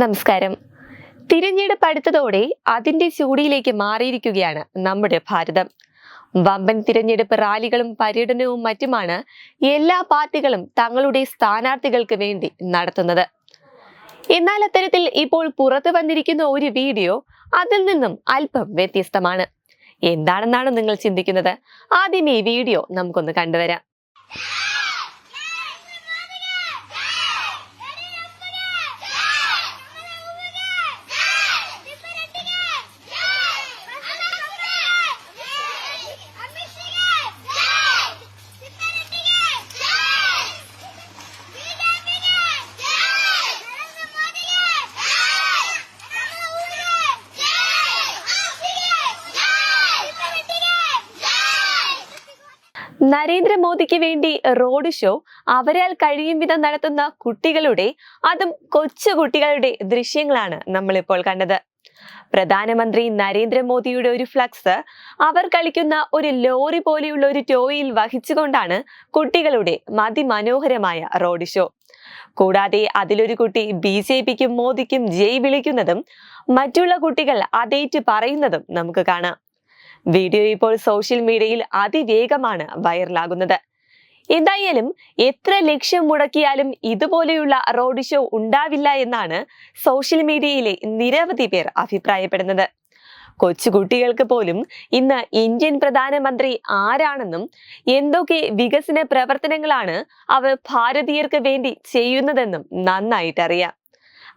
നമസ്കാരം. തിരഞ്ഞെടുപ്പ് അടുത്തതോടെ അതിന്റെ ചൂടിയിലേക്ക് മാറിയിരിക്കുകയാണ് നമ്മുടെ ഭാരതം. വമ്പൻ തിരഞ്ഞെടുപ്പ് റാലികളും പര്യടനവും മറ്റുമാണ് എല്ലാ പാർട്ടികളും തങ്ങളുടെ സ്ഥാനാർത്ഥികൾക്ക് വേണ്ടി നടത്തുന്നത്. എന്നാൽ അത്തരത്തിൽ ഇപ്പോൾ പുറത്തു വന്നിരിക്കുന്ന ഒരു വീഡിയോ അതിൽ നിന്നും അല്പം വ്യത്യസ്തമാണ്. എന്താണെന്നാണ് നിങ്ങൾ ചിന്തിക്കുന്നത്? ആദ്യം ഈ വീഡിയോ നമുക്കൊന്ന് കണ്ടുവരാം. നരേന്ദ്രമോദിക്ക് വേണ്ടി റോഡ് ഷോ അവരാൽ കഴിയും വിധം നടത്തുന്ന കുട്ടികളുടെ അതും കൊച്ചുകുട്ടികളുടെ ദൃശ്യങ്ങളാണ് നമ്മളിപ്പോൾ കണ്ടത്. പ്രധാനമന്ത്രി നരേന്ദ്രമോദിയുടെ ഒരു ഫ്ലക്സ് അവർ കളിക്കുന്ന ഒരു ലോറി പോലെയുള്ള ഒരു ടോയിൽ വഹിച്ചുകൊണ്ടാണ് കുട്ടികളുടെ മതിമനോഹരമായ റോഡ് ഷോ. കൂടാതെ അതിലൊരു കുട്ടി ബി ജെ പിക്കും മോദിക്കും ജയ് വിളിക്കുന്നതും മറ്റുള്ള കുട്ടികൾ അതേറ്റ് പറയുന്നതും നമുക്ക് കാണാം. വീഡിയോ ഇപ്പോൾ സോഷ്യൽ മീഡിയയിൽ അതിവേഗമാണ് വൈറലാകുന്നത്. എന്തായാലും എത്ര ലക്ഷ്യം മുടക്കിയാലും ഇതുപോലെയുള്ള റോഡ് ഷോ ഉണ്ടാവില്ല എന്നാണ് സോഷ്യൽ മീഡിയയിലെ നിരവധി പേർ അഭിപ്രായപ്പെടുന്നത്. കൊച്ചുകുട്ടികൾക്ക് പോലും ഇന്ന് ഇന്ത്യൻ പ്രധാനമന്ത്രി ആരാണെന്നും എന്തൊക്കെ വികസന പ്രവർത്തനങ്ങളാണ് അവർ ഭാരതീയർക്ക് വേണ്ടി ചെയ്യുന്നതെന്നും നന്നായിട്ടറിയാം.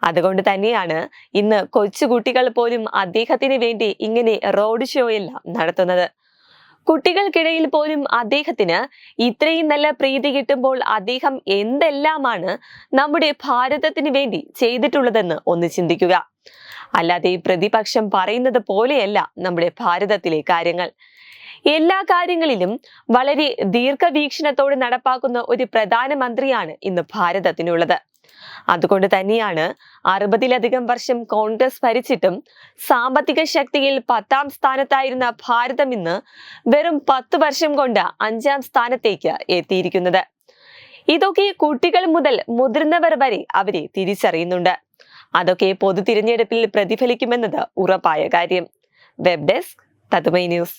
അതുകൊണ്ട് തന്നെയാണ് ഇന്ന് കൊച്ചുകുട്ടികൾ പോലും അദ്ദേഹത്തിന് വേണ്ടി ഇങ്ങനെ റോഡ് ഷോ എല്ലാം നടത്തുന്നത്. കുട്ടികൾക്കിടയിൽ പോലും അദ്ദേഹത്തിന് ഇത്രയും നല്ല പ്രീതി കിട്ടുമ്പോൾ അദ്ദേഹം എന്തെല്ലാമാണ് നമ്മുടെ ഭാരതത്തിന് വേണ്ടി ചെയ്തിട്ടുള്ളതെന്ന് ഒന്ന് ചിന്തിക്കുക. അല്ലാതെ പ്രതിപക്ഷം പറയുന്നത് പോലെയല്ല നമ്മുടെ ഭാരതത്തിലെ കാര്യങ്ങൾ. എല്ലാ കാര്യങ്ങളിലും വളരെ ദീർഘവീക്ഷണത്തോടെ നടപ്പാക്കുന്ന ഒരു പ്രധാനമന്ത്രിയാണ് ഇന്ന് ഭാരതത്തിനുള്ളത്. അതുകൊണ്ട് തന്നെയാണ് അറുപതിലധികം വർഷം കോൺഗ്രസ് ഭരിച്ചിട്ടും സാമ്പത്തിക ശക്തിയിൽ പത്താം സ്ഥാനത്തായിരുന്ന ഭാരതം ഇന്ന് വെറും പത്ത് വർഷം കൊണ്ട് അഞ്ചാം സ്ഥാനത്തേക്ക് എത്തിയിരിക്കുന്നത്. ഇതൊക്കെ കുട്ടികൾ മുതൽ മുതിർന്നവർ വരെ അവരെ തിരിച്ചറിയുന്നുണ്ട്. അതൊക്കെ പൊതു തിരഞ്ഞെടുപ്പിൽ പ്രതിഫലിക്കുമെന്നത് ഉറപ്പായ കാര്യം. വെബ് ഡെസ്ക് തതുമൈ ന്യൂസ്.